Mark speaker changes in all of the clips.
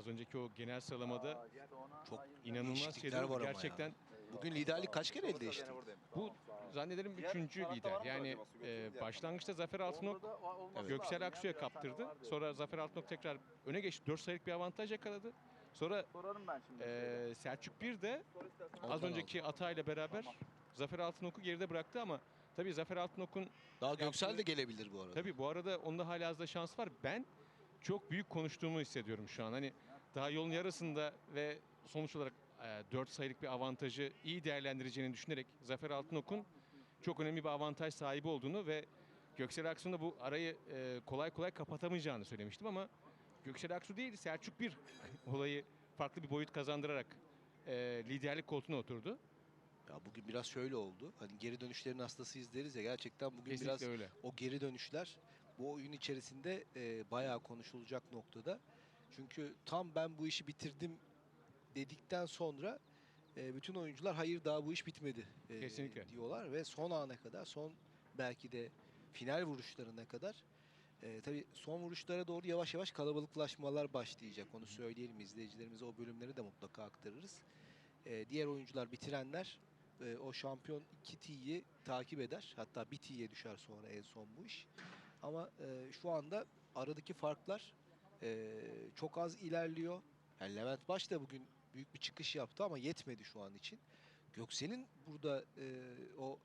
Speaker 1: az önceki o genel sıralamada
Speaker 2: Çok
Speaker 1: inanılmaz şeyler
Speaker 2: var ama ya.
Speaker 1: Gerçekten
Speaker 2: Bugün liderlik kaç kere elde değişti?
Speaker 1: bu zannederim üçüncü lider. Yani e, başlangıçta Zafer Altınok Göksel Aksu'ya kaptırdı. Sonra Zafer Altınok tekrar öne geçti. 4 sayılık bir avantaj yakaladı. Sonra
Speaker 3: Sorarım ben şimdi.
Speaker 1: e, Selçuk bir de az önceki atayla beraber Zafer Altınok'u geride bıraktı ama tabii Zafer Altınok'un
Speaker 2: Daha Göksel de gelebilir bu arada.
Speaker 1: Tabii bu arada onda hala az da şans var. Ben çok büyük konuştuğumu hissediyorum şu an. Hani daha yolun yarısında ve sonuç olarak 4 sayılık bir avantajı iyi değerlendireceğini düşünerek Zafer Altınok'un çok önemli bir avantaj sahibi olduğunu ve Göksel Aksu'nun da bu arayı e, kolay kolay kapatamayacağını söylemiştim ama Göksel Aksu değil Selçuk bir olayı farklı bir boyut kazandırarak e, liderlik koltuğuna oturdu.
Speaker 2: Ya bugün biraz şöyle oldu. Hani geri dönüşlerin hastasıyız deriz ya gerçekten bugün
Speaker 1: Kesinlikle
Speaker 2: biraz
Speaker 1: öyle.
Speaker 2: o geri dönüşler bu oyun içerisinde e, bayağı konuşulacak noktada. Çünkü tam ben bu işi bitirdim dedikten sonra e, bütün oyuncular hayır daha bu iş bitmedi e,
Speaker 1: Kesinlikle.
Speaker 2: diyorlar ve son ana kadar son belki de final vuruşlarına kadar e, tabii son vuruşlara doğru yavaş yavaş kalabalıklaşmalar başlayacak. Onu söyleyelim izleyicilerimize o bölümleri de mutlaka aktarırız. E, diğer oyuncular bitirenler e, o şampiyon 2 T'yi takip eder. Hatta bir T'ye düşer sonra en son bu iş. Ama e, şu anda aradaki farklar e, çok az ilerliyor. Yani Levent Baş da bugün büyük bir çıkış yaptı ama yetmedi şu an için. Göksel'in burada e, o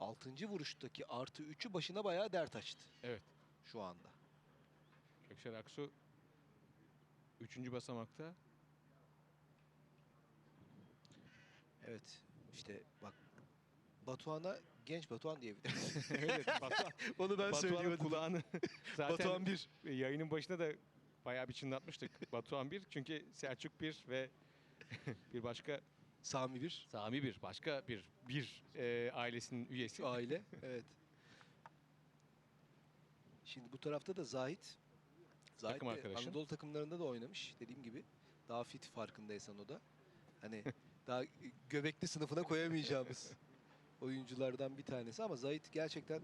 Speaker 2: 6. vuruştaki artı 3'ü başına bayağı dert açtı
Speaker 1: Evet.
Speaker 2: şu anda.
Speaker 1: Göksel Aksu 3. basamakta
Speaker 2: Evet işte bak Batuhan'a genç Batuhan diyebiliriz.
Speaker 1: evet, Batuhan,
Speaker 2: Onu ben
Speaker 1: Batuhan'ın kulağını zaten
Speaker 2: Batuhan 1.
Speaker 1: yayının başında da bayağı bir çınlatmıştık. Batuhan 1 çünkü Selçuk 1 ve bir başka
Speaker 2: Sami 1.
Speaker 1: Sami 1 başka bir bir e, ailesinin üyesi.
Speaker 2: Aile. evet. Şimdi bu tarafta da Zahit. Zahit
Speaker 1: Takım
Speaker 2: de
Speaker 1: arkadaşın.
Speaker 2: Anadolu takımlarında da oynamış. Dediğim gibi daha fit farkındaysan o da. Hani daha göbekli sınıfına koyamayacağımız oyunculardan bir tanesi ama Zahit gerçekten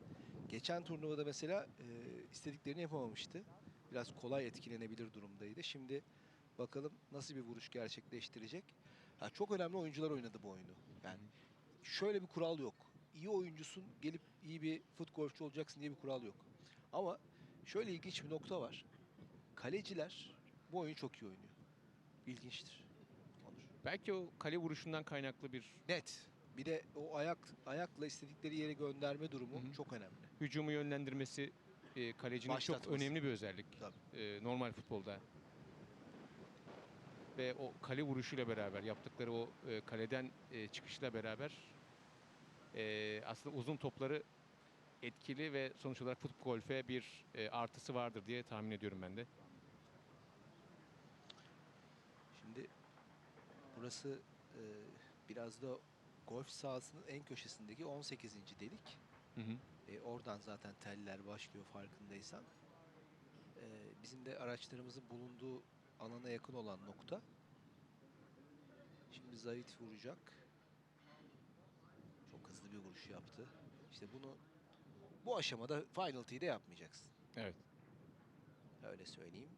Speaker 2: geçen turnuvada mesela e, istediklerini yapamamıştı. Biraz kolay etkilenebilir durumdaydı. Şimdi bakalım nasıl bir vuruş gerçekleştirecek. Ha, çok önemli oyuncular oynadı bu oyunu. Yani şöyle bir kural yok. İyi oyuncusun gelip iyi bir fut golfçu olacaksın diye bir kural yok. Ama şöyle ilginç bir nokta var. Kaleciler bu oyunu çok iyi oynuyor. İlginçtir. Onur.
Speaker 1: Belki o kale vuruşundan kaynaklı bir
Speaker 2: Net. Bir de o ayak ayakla istedikleri yere gönderme durumu
Speaker 1: Hı hı.
Speaker 2: çok önemli.
Speaker 1: hücumu yönlendirmesi e, kalecinin çok
Speaker 2: Başlatması.
Speaker 1: önemli bir özellik.
Speaker 2: Tabii.
Speaker 1: e, normal futbolda. Ve o kale vuruşuyla beraber yaptıkları o e, kaleden e, çıkışla beraber e, aslında uzun topları etkili ve sonuç olarak futbol golfe bir e, artısı vardır diye tahmin ediyorum ben de.
Speaker 2: Şimdi burası e, biraz da golf sahasının en köşesindeki 18. delik.
Speaker 1: Hı hı.
Speaker 2: E, oradan zaten teller başlıyor farkındaysan. E, bizim de araçlarımızın bulunduğu alana yakın olan nokta. Şimdi Zahit vuracak. Çok hızlı bir vuruş yaptı. İşte bunu bu aşamada Final T'de yapmayacaksın.
Speaker 1: Evet.
Speaker 2: Öyle söyleyeyim.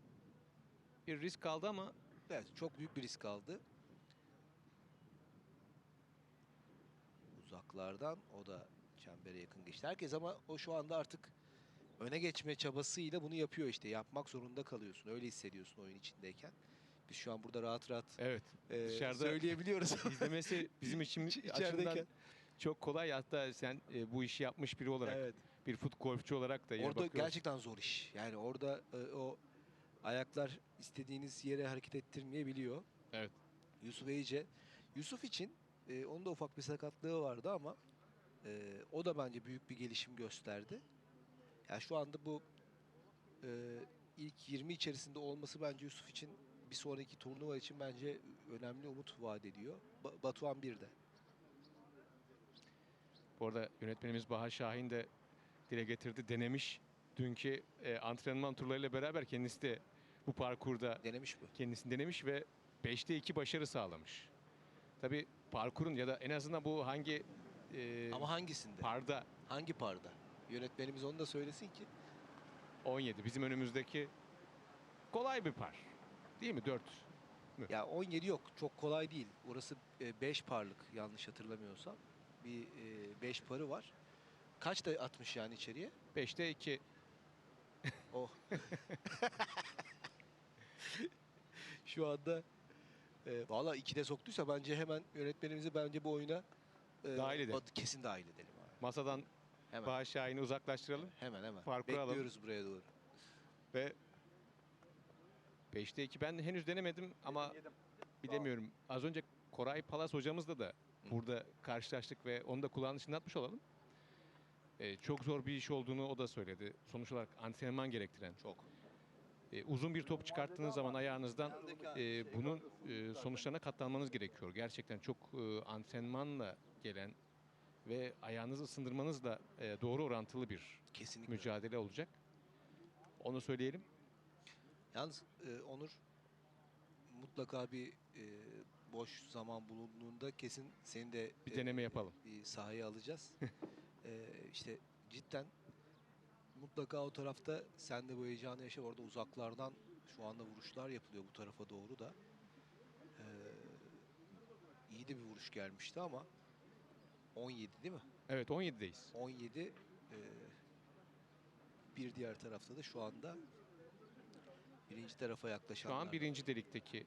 Speaker 1: Bir risk aldı ama
Speaker 2: Evet çok büyük bir risk aldı. Uzaklardan o da çembere yakın geçti. Herkes ama o şu anda artık öne geçme çabasıyla bunu yapıyor işte. Yapmak zorunda kalıyorsun. Öyle hissediyorsun oyun içindeyken. Biz şu an burada rahat rahat
Speaker 1: evet
Speaker 2: e,
Speaker 1: Dışarıda-
Speaker 2: söyleyebiliyoruz.
Speaker 1: izlemesi bizim için
Speaker 2: İç-
Speaker 1: açımdan çok kolay. Hatta sen e, bu işi yapmış biri olarak,
Speaker 2: evet.
Speaker 1: bir fut golfçü olarak da
Speaker 2: Orada
Speaker 1: bakıyoruz.
Speaker 2: gerçekten zor iş. Yani orada e, o ayaklar istediğiniz yere hareket ettirmeyebiliyor.
Speaker 1: Evet.
Speaker 2: Yusuf Eyice. Yusuf için e, onun da ufak bir sakatlığı vardı ama e, o da bence büyük bir gelişim gösterdi. Yani şu anda bu e, ilk 20 içerisinde olması bence Yusuf için bir sonraki turnuva için bence önemli umut vaat ediyor. Ba- Batuhan bir de.
Speaker 1: Bu arada yönetmenimiz Bahar Şahin de dile getirdi, denemiş. Dünkü e, antrenman turlarıyla beraber kendisi de bu parkurda
Speaker 2: Denemiş bu.
Speaker 1: kendisini denemiş ve 5'te 2 başarı sağlamış. Tabii parkurun ya da en azından bu hangi e,
Speaker 2: Ama hangisinde?
Speaker 1: parda
Speaker 2: Hangi parda? Yönetmenimiz onu da söylesin ki.
Speaker 1: 17 bizim önümüzdeki kolay bir par. Değil mi? 4 mü?
Speaker 2: Ya 17 yok. Çok kolay değil. Orası 5 parlık yanlış hatırlamıyorsam. Bir 5 parı var. Kaç da atmış yani içeriye?
Speaker 1: 5'te 2.
Speaker 2: Oh. Şu anda e, valla 2'de soktuysa bence hemen yönetmenimizi bence bu oyuna e,
Speaker 1: Dahil edelim.
Speaker 2: bat- Kesin dahil edelim abi.
Speaker 1: Masadan
Speaker 2: Hemen.
Speaker 1: Bağış Şahin'i uzaklaştıralım
Speaker 2: Hemen hemen.
Speaker 1: Alalım.
Speaker 2: Bekliyoruz buraya doğru.
Speaker 1: ve 5'te 2 ben henüz denemedim ama bilemiyorum. Az önce Koray Palas hocamızla da burada karşılaştık ve onu da kulağını çınlatmış olalım. Ee, çok zor bir iş olduğunu o da söyledi. Sonuç olarak antrenman gerektiren.
Speaker 2: Çok.
Speaker 1: Ee, uzun bir top çıkarttığınız zaman ayağınızdan e, bunun e, sonuçlarına katlanmanız gerekiyor. Gerçekten çok e, antrenmanla gelen ve ayağınızı ısındırmanızla e, doğru orantılı bir
Speaker 2: Kesinlikle.
Speaker 1: mücadele olacak. Onu söyleyelim.
Speaker 2: Yalnız e, Onur mutlaka bir e, boş zaman bulunduğunda kesin seni de
Speaker 1: Bir
Speaker 2: e,
Speaker 1: deneme yapalım.
Speaker 2: bir sahaya alacağız. e, işte cidden mutlaka o tarafta sen de bu heyecanı yaşa. Orada uzaklardan şu anda vuruşlar yapılıyor bu tarafa doğru da. E, iyi de bir vuruş gelmişti ama 17 değil mi?
Speaker 1: Evet 17'deyiz.
Speaker 2: 17 e, bir diğer tarafta da şu anda birinci tarafa
Speaker 1: Şu
Speaker 2: yaklaşanlar.
Speaker 1: an birinci delikteki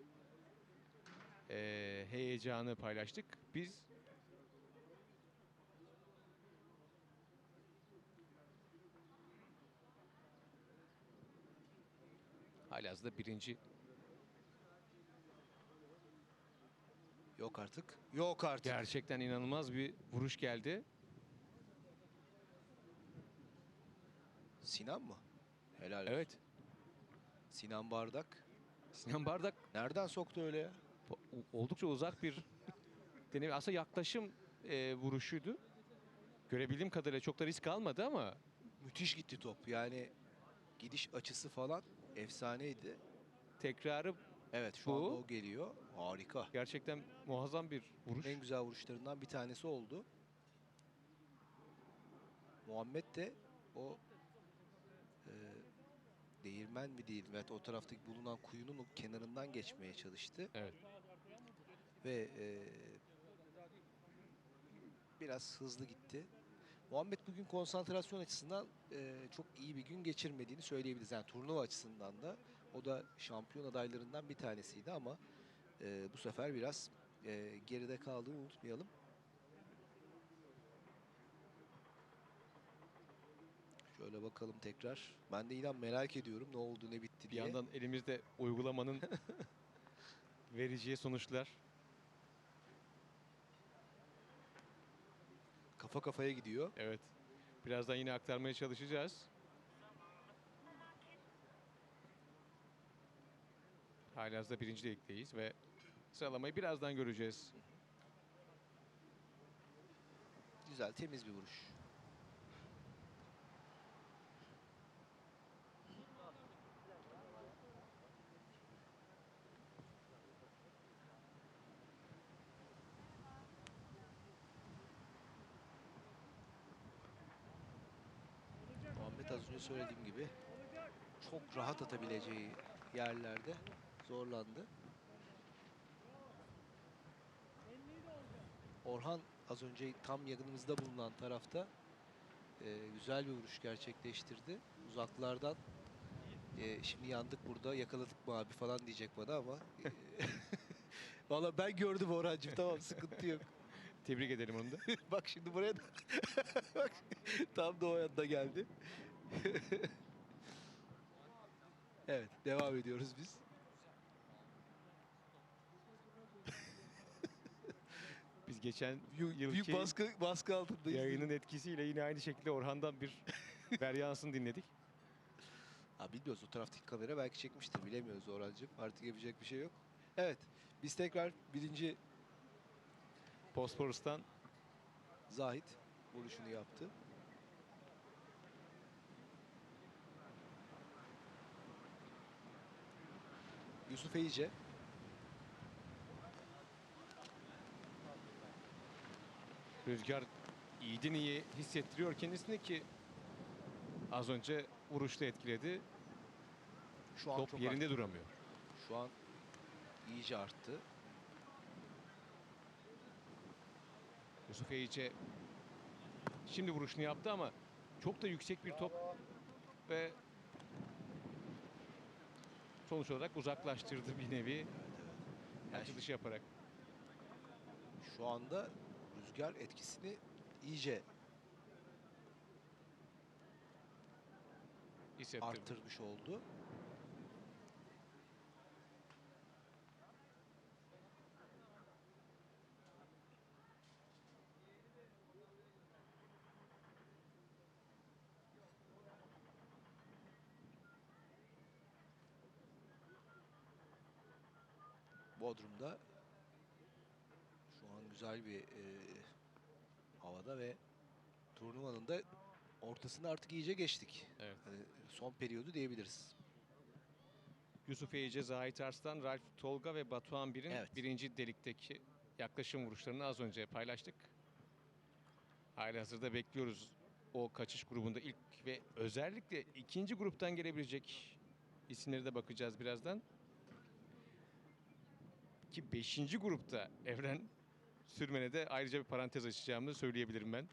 Speaker 1: e, heyecanı paylaştık. Biz halihazırda birinci
Speaker 2: Yok artık. Yok artık.
Speaker 1: gerçekten inanılmaz bir vuruş geldi.
Speaker 2: Sinan mı? Helal. olsun.
Speaker 1: Evet
Speaker 2: Sinan Bardak.
Speaker 1: Sinan Bardak
Speaker 2: Nereden soktu öyle ya?
Speaker 1: o- oldukça uzak bir deneme. Aslında yaklaşım e, vuruşuydu. Görebildiğim kadarıyla çok da risk almadı ama
Speaker 2: Müthiş gitti top. Yani gidiş açısı falan efsaneydi.
Speaker 1: tekrarı
Speaker 2: Evet şu
Speaker 1: Bu-
Speaker 2: anda o geliyor. Harika.
Speaker 1: gerçekten muazzam bir vuruş.
Speaker 2: En güzel vuruşlarından bir tanesi oldu. Muhammed de o e, değirmen mi değil evet o taraftaki bulunan kuyunun kenarından geçmeye çalıştı.
Speaker 1: Evet.
Speaker 2: Ve e, biraz hızlı gitti. Muhammed bugün konsantrasyon açısından e, çok iyi bir gün geçirmediğini söyleyebiliriz. Yani turnuva açısından da o da şampiyon adaylarından bir tanesiydi ama e, bu sefer biraz e, geride kaldığını unutmayalım. Şöyle bakalım tekrar. Ben de inan merak ediyorum ne oldu ne bitti
Speaker 1: Bir
Speaker 2: diye.
Speaker 1: yandan elimizde uygulamanın vereceği sonuçlar.
Speaker 2: Kafa kafaya gidiyor.
Speaker 1: Evet. Birazdan yine aktarmaya çalışacağız. Halihazırda birinci ligdeyiz ve sıralamayı birazdan göreceğiz.
Speaker 2: Güzel temiz bir vuruş. Muhammed az önce söylediğim gibi çok rahat atabileceği yerlerde zorlandı. Orhan az önce tam yakınımızda bulunan tarafta e, güzel bir vuruş gerçekleştirdi. Uzaklardan e, şimdi yandık burada yakaladık mı abi falan diyecek bana ama e, Valla ben gördüm Orhancığım tamam sıkıntı yok.
Speaker 1: Tebrik edelim onu da.
Speaker 2: Bak şimdi buraya da Bak, tam da o yanda geldi. evet devam ediyoruz biz.
Speaker 1: Biz geçen
Speaker 2: Büyük, büyük
Speaker 1: yılki
Speaker 2: baskı, baskı altındayız.
Speaker 1: yayının etkisiyle yine aynı şekilde Orhan'dan bir veryansını dinledik.
Speaker 2: Ha bilmiyoruz o taraftaki kamera belki çekmiştir bilemiyoruz Orhancığım. Artık yapacak bir şey yok. Evet biz tekrar birinci
Speaker 1: Bosporus'tan
Speaker 2: Zahit vuruşunu yaptı. Yusuf Eyice
Speaker 1: rüzgar iyiden iyi hissettiriyor kendisini ki az önce vuruşta etkiledi.
Speaker 2: şu an
Speaker 1: Top
Speaker 2: çok
Speaker 1: yerinde duramıyor.
Speaker 2: aktif. Şu an iyice arttı.
Speaker 1: Yusuf Eyice şimdi vuruşunu yaptı ama çok da yüksek bir top ve sonuç olarak uzaklaştırdı bir nevi dışı yaparak.
Speaker 2: şu anda rüzgar etkisini iyice
Speaker 1: hissettirdi.
Speaker 2: arttırmış oldu. Bodrum'da şu an güzel bir e, havada ve turnuvanın da ortasını artık iyice geçtik.
Speaker 1: Evet.
Speaker 2: Hani son periyodu diyebiliriz.
Speaker 1: Yusuf Eyice, Zahit Arslan, Ralf Tolga ve Batuhan Bir'in
Speaker 2: Evet.
Speaker 1: birinci delikteki yaklaşım vuruşlarını az önce paylaştık. Hali hazırda bekliyoruz o kaçış grubunda ilk ve özellikle ikinci gruptan gelebilecek isimlere de bakacağız birazdan. Ki beşinci grupta Evren Sürmen'e de ayrıca bir parantez açacağımı söyleyebilirim ben.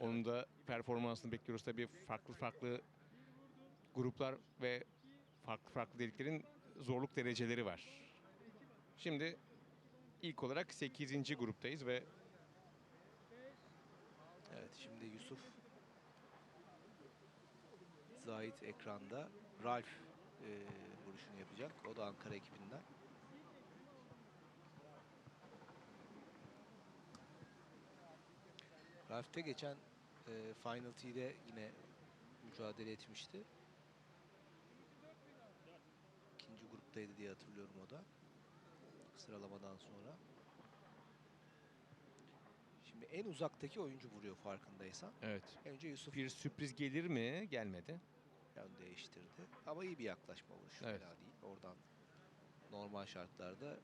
Speaker 1: Onun da performansını bekliyoruz tabii farklı farklı gruplar ve farklı farklı deliklerin zorluk dereceleri var. Şimdi ilk olarak 8. gruptayız ve
Speaker 2: Evet şimdi Yusuf Zahit ekranda. Ralf e, vuruşunu yapacak. O da Ankara ekibinden. Ralf de geçen e, Final T'de yine mücadele etmişti. İkinci gruptaydı diye hatırlıyorum o da. Sıralamadan sonra. Şimdi en uzaktaki oyuncu vuruyor farkındaysan.
Speaker 1: evet
Speaker 2: Önce Yusuf
Speaker 1: bir sürpriz gelir mi? Gelmedi.
Speaker 2: yön değiştirdi. Ama iyi bir yaklaşma vuruşu
Speaker 1: Evet.
Speaker 2: fena değil. Oradan normal şartlarda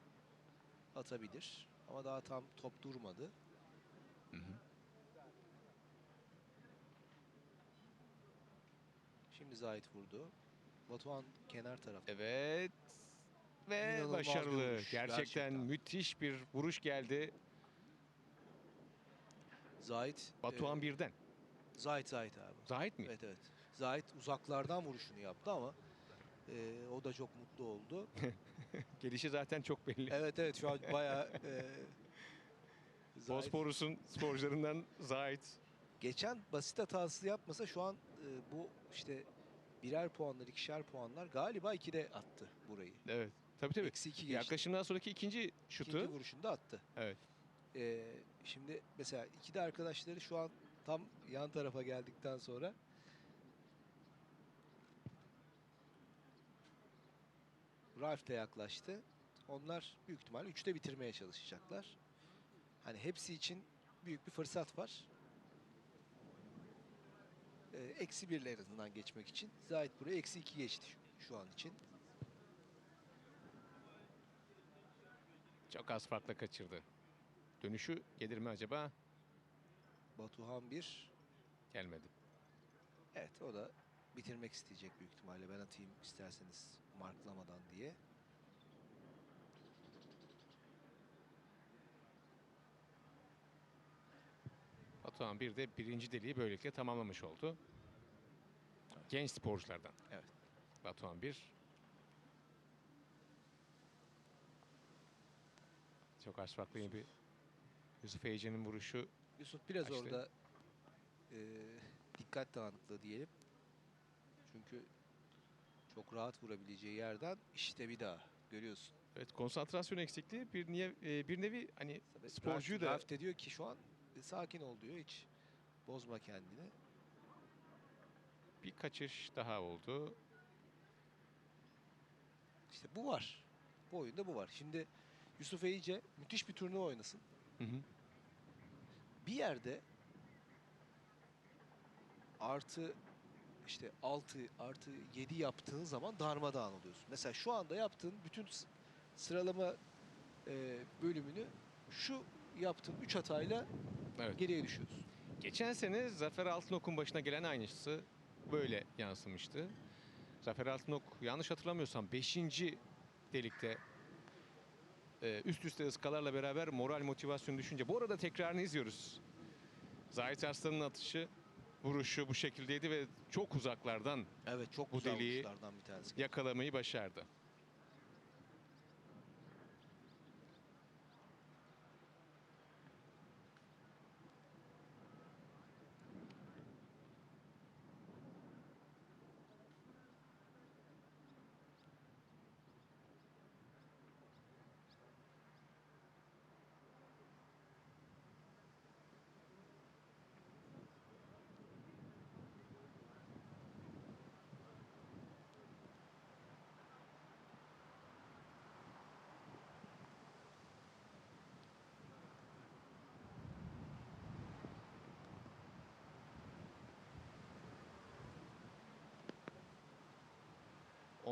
Speaker 2: atabilir. Ama daha tam top durmadı. Şimdi Zahit vurdu. Batuhan kenar tarafta.
Speaker 1: Evet. Ve
Speaker 2: İnanılmaz
Speaker 1: başarılı. Gerçekten,
Speaker 2: gerçekten.
Speaker 1: müthiş bir vuruş geldi.
Speaker 2: Zahit.
Speaker 1: Batuhan
Speaker 2: e,
Speaker 1: birden.
Speaker 2: Zahit Zahit abi.
Speaker 1: Zahit mi?
Speaker 2: Evet evet. Zahit uzaklardan vuruşunu yaptı ama e, o da çok mutlu oldu.
Speaker 1: Gelişi zaten çok belli.
Speaker 2: Evet evet şu an bayağı e,
Speaker 1: Bosporus'un sporcularından Zahit.
Speaker 2: geçen basit hatası yapmasa şu an e, bu işte birer puanlar, ikişer puanlar galiba ikide attı burayı.
Speaker 1: Evet. Tabii tabii.
Speaker 2: Eksi iki geçti.
Speaker 1: Yaklaşımdan sonraki ikinci şutu.
Speaker 2: İkinci vuruşunda attı.
Speaker 1: Evet.
Speaker 2: E, şimdi mesela ikide arkadaşları şu an tam yan tarafa geldikten sonra Ralf de yaklaştı. Onlar büyük ihtimal 3'te bitirmeye çalışacaklar. Hani hepsi için büyük bir fırsat var. Ee, eksi birle en azından geçmek için. Zahit buraya eksi iki geçti şu, şu an için.
Speaker 1: Çok az farkla kaçırdı. Dönüşü gelir mi acaba?
Speaker 2: Batuhan bir.
Speaker 1: Gelmedi.
Speaker 2: Evet o da bitirmek isteyecek büyük ihtimalle. Ben atayım isterseniz marklamadan diye.
Speaker 1: Batuhan bir de birinci deliği böylelikle tamamlamış oldu. Genç sporculardan.
Speaker 2: Evet.
Speaker 1: Batuhan bir. Çok yine bir Yusuf Ece'nin vuruşu.
Speaker 2: Yusuf biraz
Speaker 1: Açtı.
Speaker 2: orada e, dikkat dağınıklığı diyelim. Çünkü çok rahat vurabileceği yerden işte bir daha görüyorsun.
Speaker 1: Evet konsantrasyon eksikliği bir niye e, bir nevi hani
Speaker 2: Tabii
Speaker 1: Sporcuyu
Speaker 2: Ralf-
Speaker 1: da-
Speaker 2: Ralf de diyor ki şu an sakin ol diyor hiç bozma kendini.
Speaker 1: bir kaçış daha oldu.
Speaker 2: İşte bu var. Bu oyunda bu var. Şimdi Yusuf Eyice müthiş bir turnuva oynasın.
Speaker 1: Hı hı.
Speaker 2: bir yerde artı işte 6 artı 7 yaptığın zaman darmadağın oluyorsun. Mesela şu anda yaptığın bütün sıralama e, bölümünü şu yaptığın 3 hatayla
Speaker 1: Evet.
Speaker 2: geriye düşüyorsun.
Speaker 1: Geçen sene Zafer Altınok'un başına gelen aynısı böyle yansımıştı. Zafer Altınok yanlış hatırlamıyorsam 5. delikte e, üst üste ıskalarla beraber moral motivasyon düşünce. Bu arada tekrarını izliyoruz. Zahit Arslan'ın atışı, vuruşu bu şekildeydi ve çok uzaklardan
Speaker 2: Evet çok
Speaker 1: Bu
Speaker 2: güzel
Speaker 1: deliği
Speaker 2: bir tanesi.
Speaker 1: yakalamayı başardı.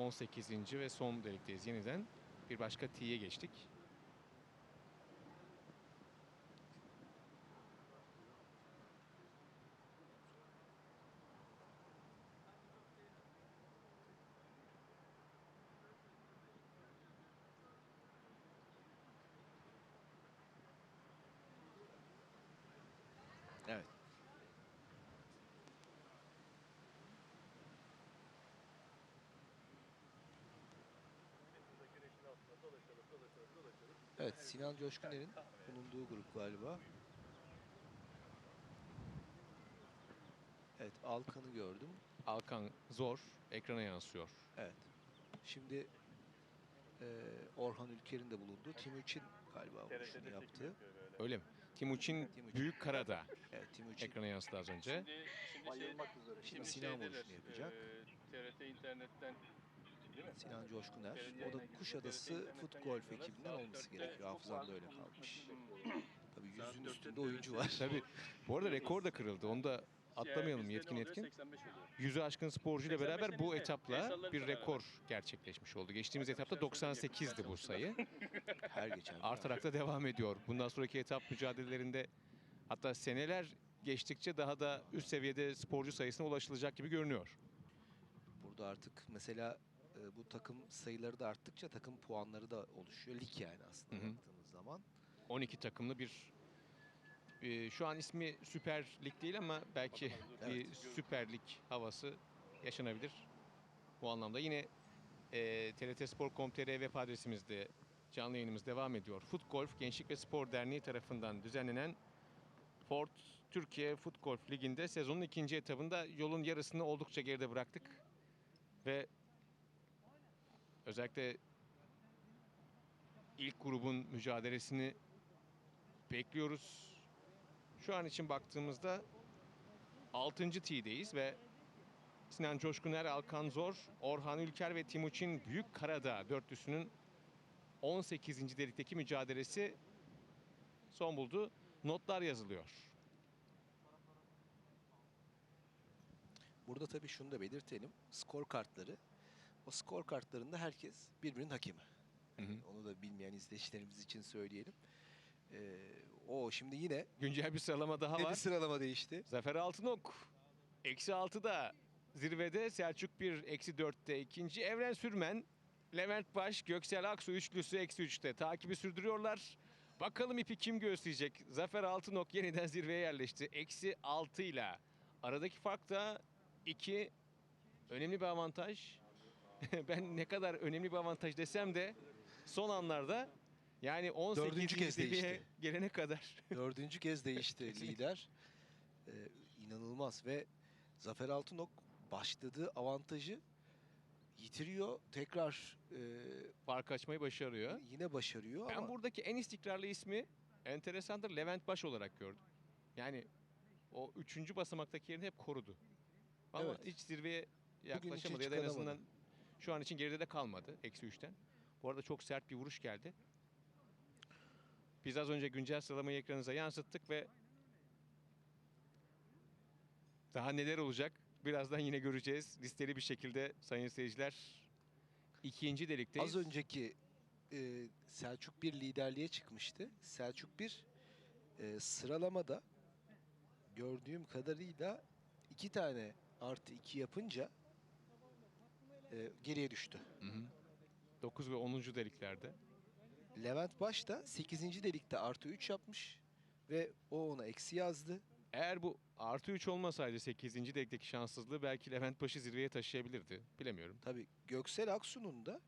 Speaker 1: ...18. ve son delikteyiz yeniden. Bir başka T'ye geçtik.
Speaker 2: Evet. Evet Sinan Coşkuner'in bulunduğu grup galiba. Evet Alkan'ı gördüm.
Speaker 1: Alkan zor, ekrana yansıyor.
Speaker 2: Evet. Şimdi eee, Orhan Ülker'in de bulunduğu Timuçin galiba vuruşunu yaptı.
Speaker 1: Öyle mi? Timuçin
Speaker 2: Timuçin.
Speaker 1: Büyük Karada
Speaker 2: Evet Timuçin.
Speaker 1: ekrana yansıdı az önce.
Speaker 3: Şimdi, şimdi
Speaker 2: Bayılmak
Speaker 3: şey,
Speaker 2: üzere. Şimdi
Speaker 3: Şimdi
Speaker 2: Sinan vuruşunu yapacak.
Speaker 3: eee, TRT internetten?
Speaker 2: Sinan Coşkuner. O da Kuşadası Fut Golf ekibinden olması gerekiyor. Hafızamda öyle kalmış. Tabii yüzün üstünde oyuncu var.
Speaker 1: Tabii bu arada rekor da kırıldı. Onu da atlamayalım yetkin yetkin.
Speaker 3: 85 oluyor.
Speaker 1: Yüzü aşkın sporcuyla
Speaker 3: 85'ten
Speaker 1: beraber bu etapla bir rekor gerçekleşmiş oldu. Geçtiğimiz etapta
Speaker 3: Arkadaşlar şöyle
Speaker 1: 98'di bu sayı.
Speaker 2: Her geçen
Speaker 1: Artarak da devam ediyor. Bundan sonraki etap mücadelelerinde hatta seneler geçtikçe daha da üst seviyede sporcu sayısına ulaşılacak gibi görünüyor.
Speaker 2: Burada artık mesela e, bu takım sayıları da arttıkça takım puanları da oluşuyor. Lig yani aslında
Speaker 1: Hı hı.
Speaker 2: baktığımız zaman.
Speaker 1: 12 takımlı bir e, şu an ismi Süper Lig değil ama belki bir Süper Lig havası yaşanabilir. Bu anlamda yine e, TRT Spor.com.tr web adresimizde canlı yayınımız devam ediyor. Fut Golf Gençlik ve Spor Derneği tarafından düzenlenen Ford Türkiye Fut Golf Ligi'nde sezonun ikinci etabında yolun yarısını oldukça geride bıraktık. Ve özellikle ilk grubun mücadelesini bekliyoruz. Şu an için baktığımızda 6. T'deyiz ve Sinan Coşkuner, Alkan Zor, Orhan Ülker ve Timuçin Büyük Karadağ dörtlüsünün 18. delikteki mücadelesi son buldu. Notlar yazılıyor.
Speaker 2: Burada tabii şunu da belirtelim. Skor kartları. O skor kartlarında herkes birbirinin hakemi.
Speaker 1: Hı hı.
Speaker 2: Onu da bilmeyen izleyicilerimiz için söyleyelim. Ee, o şimdi yine
Speaker 1: Güncel bir sıralama daha
Speaker 2: ne bir
Speaker 1: var.
Speaker 2: sıralama değişti.
Speaker 1: Zafer Altınok eksi 6'da zirvede Selçuk 1 eksi 4'te ikinci Evren Sürmen Levent Baş Göksel Aksu üçlüsü eksi 3'te takibi sürdürüyorlar. Bakalım ipi kim göğüsleyecek? Zafer Altınok yeniden zirveye yerleşti. Eksi 6 ile. Aradaki fark da 2. Önemli bir avantaj. ben ne kadar önemli bir avantaj desem de son anlarda yani 18.
Speaker 2: Dördüncü kez değişti.
Speaker 1: gelene kadar
Speaker 2: Dördüncü kez değişti lider. Ee, inanılmaz ve Zafer Altınok başladığı avantajı yitiriyor. Tekrar e,
Speaker 1: fark açmayı başarıyor.
Speaker 2: yine başarıyor
Speaker 1: Ben
Speaker 2: ama
Speaker 1: buradaki en istikrarlı ismi enteresandır Levent Baş olarak gördüm. Yani o üçüncü basamaktaki yerini hep korudu. Ama
Speaker 2: Evet.
Speaker 1: hiç zirveye
Speaker 2: hiç
Speaker 1: yaklaşamadı ya da en azından şu an için geride de kalmadı eksi üçten. Bu arada çok sert bir vuruş geldi. Biz az önce güncel sıralamayı ekranınıza yansıttık ve daha neler olacak birazdan yine göreceğiz. Listeli bir şekilde sayın seyirciler. ikinci delikteyiz.
Speaker 2: az önceki e, Selçuk bir liderliğe çıkmıştı. Selçuk bir e, sıralamada gördüğüm kadarıyla iki tane artı iki yapınca e, geriye düştü.
Speaker 1: Hı hı. 9 ve 10. deliklerde.
Speaker 2: Levent Baş da 8. delikte artı 3 yapmış ve o ona eksi yazdı.
Speaker 1: Eğer bu artı 3 olmasaydı 8. delikteki şanssızlığı belki Levent Paş'ı zirveye taşıyabilirdi. Bilemiyorum.
Speaker 2: Tabii Göksel Aksu'nun da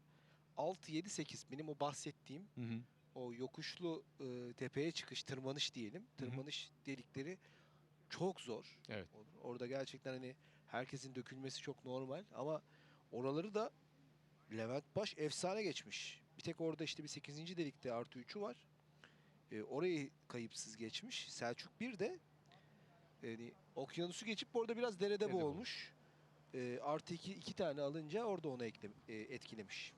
Speaker 2: 6 7 8 benim o bahsettiğim
Speaker 1: Hı hı.
Speaker 2: o yokuşlu e, tepeye çıkış, tırmanış diyelim. Tırmanış delikleri çok zor.
Speaker 1: Evet.
Speaker 2: Orada gerçekten hani herkesin dökülmesi çok normal ama oraları da Levent Baş efsane geçmiş. Bir tek orada işte bir 8. delikte artı 3'ü var. E, orayı kayıpsız geçmiş. Selçuk bir de yani okyanusu geçip orada biraz derede boğulmuş. E, artı iki, iki tane alınca orada onu ekle, e, etkilemiş.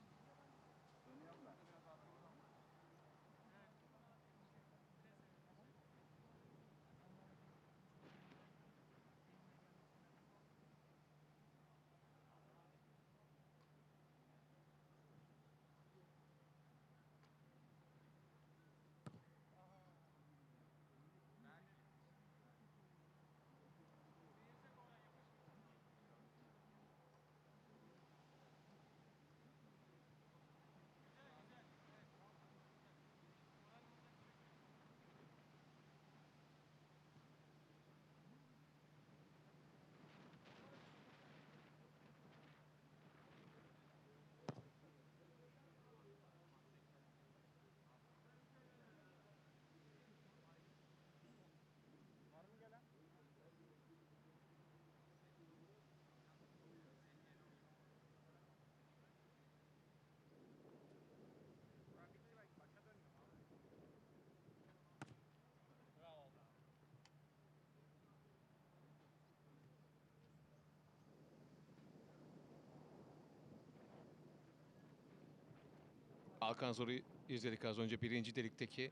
Speaker 1: Alkan Zor'u izledik az önce. Birinci delikteki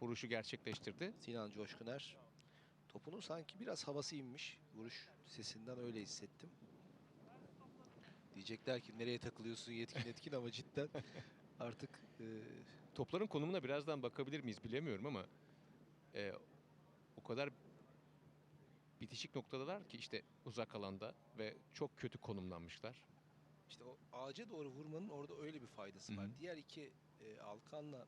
Speaker 1: vuruşu gerçekleştirdi.
Speaker 2: Sinan Coşkuner. Topunun sanki biraz havası inmiş. Vuruş sesinden öyle hissettim. Diyecekler ki nereye takılıyorsun yetkin etkin ama cidden artık e,
Speaker 1: Topların konumuna birazdan bakabilir miyiz bilemiyorum ama e, o kadar bitişik noktadalar ki işte uzak alanda ve çok kötü konumlanmışlar.
Speaker 2: İşte o ağaca doğru vurmanın orada öyle bir faydası
Speaker 1: Hı
Speaker 2: var.
Speaker 1: hı.
Speaker 2: Diğer iki e, Alkan'la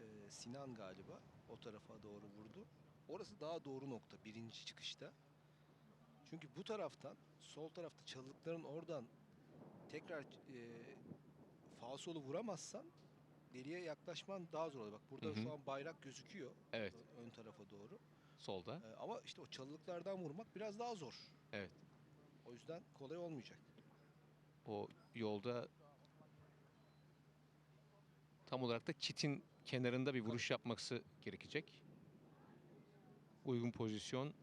Speaker 2: e, Sinan galiba o tarafa doğru vurdu. Orası daha doğru nokta birinci çıkışta. Çünkü bu taraftan sol tarafta çalılıkların oradan tekrar e, falsolu vuramazsan deliğe yaklaşman daha zor oluyor. Bak burada
Speaker 1: Hı hı.
Speaker 2: şu an bayrak gözüküyor
Speaker 1: Evet
Speaker 2: ön tarafa doğru.
Speaker 1: solda.
Speaker 2: E, ama işte o çalılıklardan vurmak biraz daha zor.
Speaker 1: Evet.
Speaker 2: O yüzden kolay olmayacak.
Speaker 1: O yolda tam olarak da çitin kenarında bir vuruş yapması gerekecek. Uygun pozisyon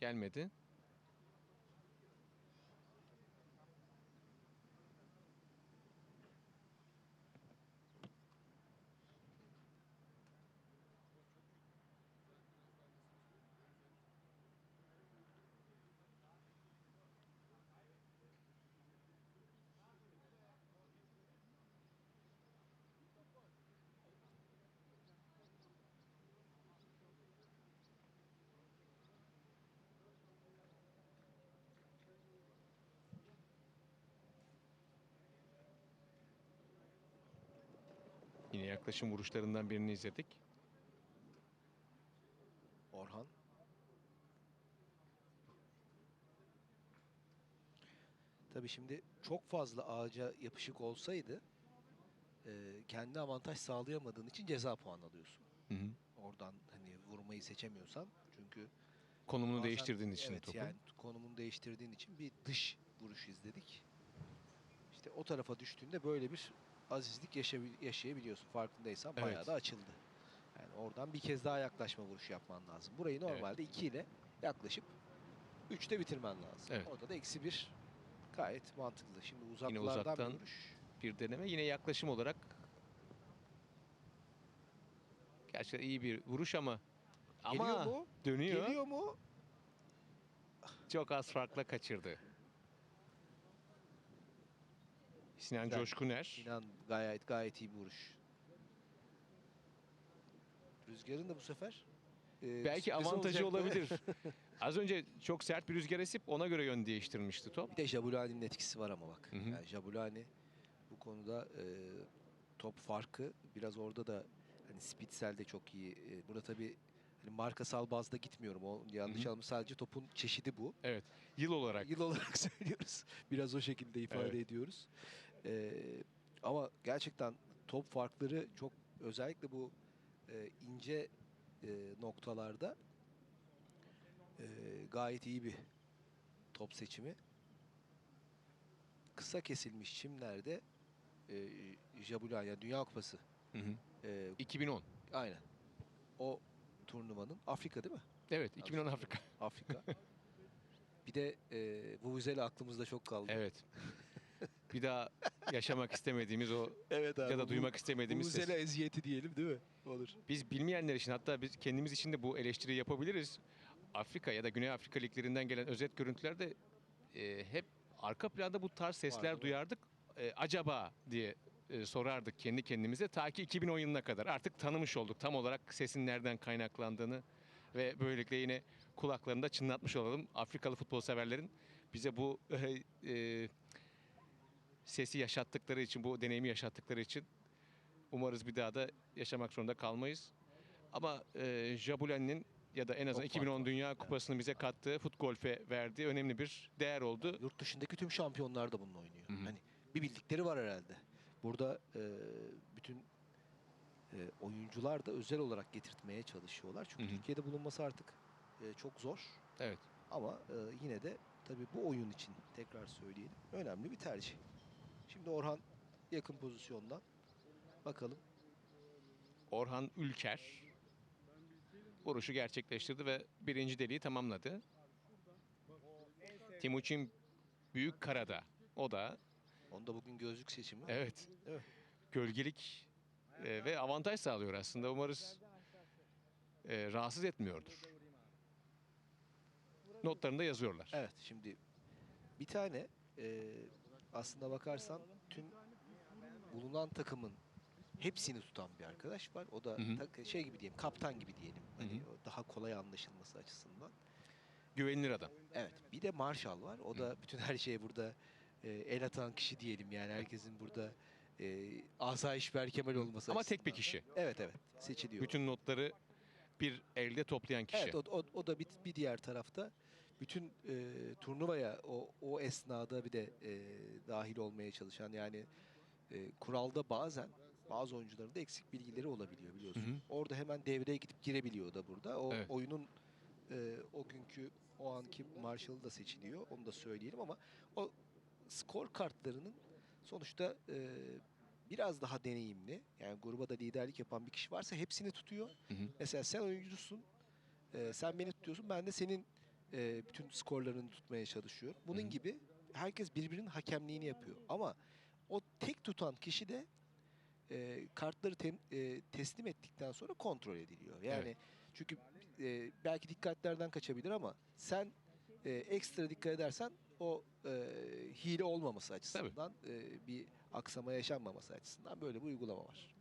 Speaker 1: gelmedi. Yine yaklaşım vuruşlarından birini izledik.
Speaker 2: Orhan. Tabii şimdi çok fazla ağaca yapışık olsaydı e, kendi avantaj sağlayamadığın için ceza puan alıyorsun.
Speaker 1: Hı hı.
Speaker 2: Oradan hani vurmayı seçemiyorsan çünkü
Speaker 1: Konumunu
Speaker 2: bazen-
Speaker 1: değiştirdiğin için
Speaker 2: evet,
Speaker 1: topu.
Speaker 2: yani konumunu değiştirdiğin için bir dış vuruş izledik. İşte o tarafa düştüğünde böyle bir azizlik yaşayabil- yaşayabiliyorsun. Farkındaysan bayağı
Speaker 1: Evet.
Speaker 2: da açıldı. Yani oradan bir kez daha yaklaşma vuruşu yapman lazım. Burayı
Speaker 1: Evet.
Speaker 2: normalde 2 ile yaklaşıp 3'te bitirmen lazım.
Speaker 1: Evet.
Speaker 2: Orada da eksi bir gayet mantıklı. Şimdi uzaklardan
Speaker 1: uzaktan
Speaker 2: bir vuruş.
Speaker 1: bir deneme. Yine yaklaşım olarak gerçekten iyi bir vuruş ama
Speaker 2: Geliyor
Speaker 1: ama
Speaker 2: mu?
Speaker 1: dönüyor.
Speaker 2: Geliyor mu?
Speaker 1: Çok az farkla kaçırdı. Sinan
Speaker 2: Güzel.
Speaker 1: Coşkuner.
Speaker 2: İnan gayet gayet iyi bir vuruş. Rüzgarın da bu sefer e,
Speaker 1: Belki avantajı olabilir. Az önce çok sert bir rüzgar esip ona göre yön değiştirmişti top.
Speaker 2: Bir de Jabulani'nin etkisi var ama bak.
Speaker 1: Hı hı.
Speaker 2: Yani Jabulani bu konuda e, top farkı biraz orada da hani Spitzel de çok iyi. E, burada tabii hani markasal bazda gitmiyorum. O yanlış anladım. Sadece topun çeşidi bu.
Speaker 1: Yıl olarak
Speaker 2: Yıl olarak söylüyoruz. Biraz o şekilde ifade
Speaker 1: Evet.
Speaker 2: ediyoruz. Ee, ama gerçekten top farkları çok özellikle bu e, ince e, noktalarda e, gayet iyi bir top seçimi. Kısa kesilmiş çimlerde e, Jabulan yani Dünya Kupası
Speaker 1: Hı hı.
Speaker 2: e,
Speaker 1: 2010.
Speaker 2: aynen o turnuvanın Afrika değil mi?
Speaker 1: Evet 2010 Afrika.
Speaker 2: Afrika. bir de e, Vuvuzela aklımızda çok kaldı.
Speaker 1: Evet. Bir daha yaşamak istemediğimiz o
Speaker 2: Evet
Speaker 1: ya da duymak istemediğimiz ses.
Speaker 2: Vuvuzela eziyeti diyelim değil mi? Olur.
Speaker 1: Biz bilmeyenler için hatta biz kendimiz için de bu eleştiriyi yapabiliriz. Afrika ya da Güney Afrika liglerinden gelen özet görüntülerde e, hep arka planda bu tarz sesler
Speaker 2: Vardı.
Speaker 1: duyardık. E, acaba diye e, sorardık kendi kendimize ta ki 2010 yılına kadar. Artık tanımış olduk tam olarak sesin nereden kaynaklandığını ve böylelikle yine kulaklarında çınlatmış olalım. Afrikalı futbol severlerin bize bu e, e, sesi yaşattıkları için, bu deneyimi yaşattıkları için umarız bir daha da yaşamak zorunda kalmayız. Ama e, Jabulen'in ya da en azından
Speaker 2: Çok fark
Speaker 1: 2010
Speaker 2: var.
Speaker 1: Dünya Kupası'nı bize kattığı futgolfe verdiği önemli bir değer oldu.
Speaker 2: Yurt dışındaki tüm şampiyonlar da bununla oynuyor.
Speaker 1: Hı hı.
Speaker 2: Hani bir bildikleri var herhalde. Burada e, bütün e, oyuncular da özel olarak getirtmeye çalışıyorlar. Çünkü
Speaker 1: Hı hı.
Speaker 2: Türkiye'de bulunması artık e, çok zor.
Speaker 1: Evet.
Speaker 2: Ama e, yine de tabii bu oyun için tekrar söyleyelim önemli bir tercih. Şimdi Orhan yakın pozisyondan bakalım.
Speaker 1: Orhan Ülker vuruşu gerçekleştirdi ve birinci deliği tamamladı. Timuçin Büyük Karada o da
Speaker 2: Onda bugün gözlük seçimi.
Speaker 1: evet
Speaker 2: Evet.
Speaker 1: gölgelik e, ve avantaj sağlıyor aslında. Umarız e, rahatsız etmiyordur. Notlarında yazıyorlar.
Speaker 2: Evet şimdi bir tane e, aslında bakarsan tüm bulunan takımın hepsini tutan bir arkadaş var. O da
Speaker 1: Hı hı.
Speaker 2: şey gibi diyelim kaptan gibi diyelim. Hani
Speaker 1: hı.
Speaker 2: o daha kolay anlaşılması açısından.
Speaker 1: Güvenilir adam.
Speaker 2: Evet bir de Marshall var. O da bütün her şeye burada e, el atan kişi diyelim yani herkesin burada e, asayiş berkemal olması
Speaker 1: Ama tek bir kişi.
Speaker 2: Evet evet seçiliyor.
Speaker 1: Bütün notları bir elde toplayan kişi.
Speaker 2: Evet o, o, o da bir, bir diğer tarafta bütün e, turnuvaya o, o esnada bir de e, dahil olmaya çalışan yani e, kuralda bazen bazı oyuncuların da eksik bilgileri olabiliyor biliyorsun.
Speaker 1: Hı hı.
Speaker 2: Orada hemen devreye gidip girebiliyor da burada. O
Speaker 1: Evet.
Speaker 2: oyunun e, o günkü o anki Marshall'ı da seçiliyor. Onu da söyleyelim ama o skor kartlarının sonuçta e, biraz daha deneyimli. Yani gruba da liderlik yapan bir kişi varsa hepsini tutuyor.
Speaker 1: Hı hı.
Speaker 2: Mesela sen oyuncusun. e, sen beni tutuyorsun. Ben de senin e, bütün skorlarını tutmaya çalışıyorum. Bunun
Speaker 1: Hı hı.
Speaker 2: gibi herkes birbirinin hakemliğini yapıyor. Ama o tek tutan kişi de e, kartları tem- e, teslim ettikten sonra kontrol ediliyor. Yani
Speaker 1: Evet.
Speaker 2: çünkü e, belki dikkatlerden kaçabilir ama sen e, ekstra dikkat edersen o e, hile olmaması açısından e, bir aksama yaşanmaması açısından böyle bir uygulama var.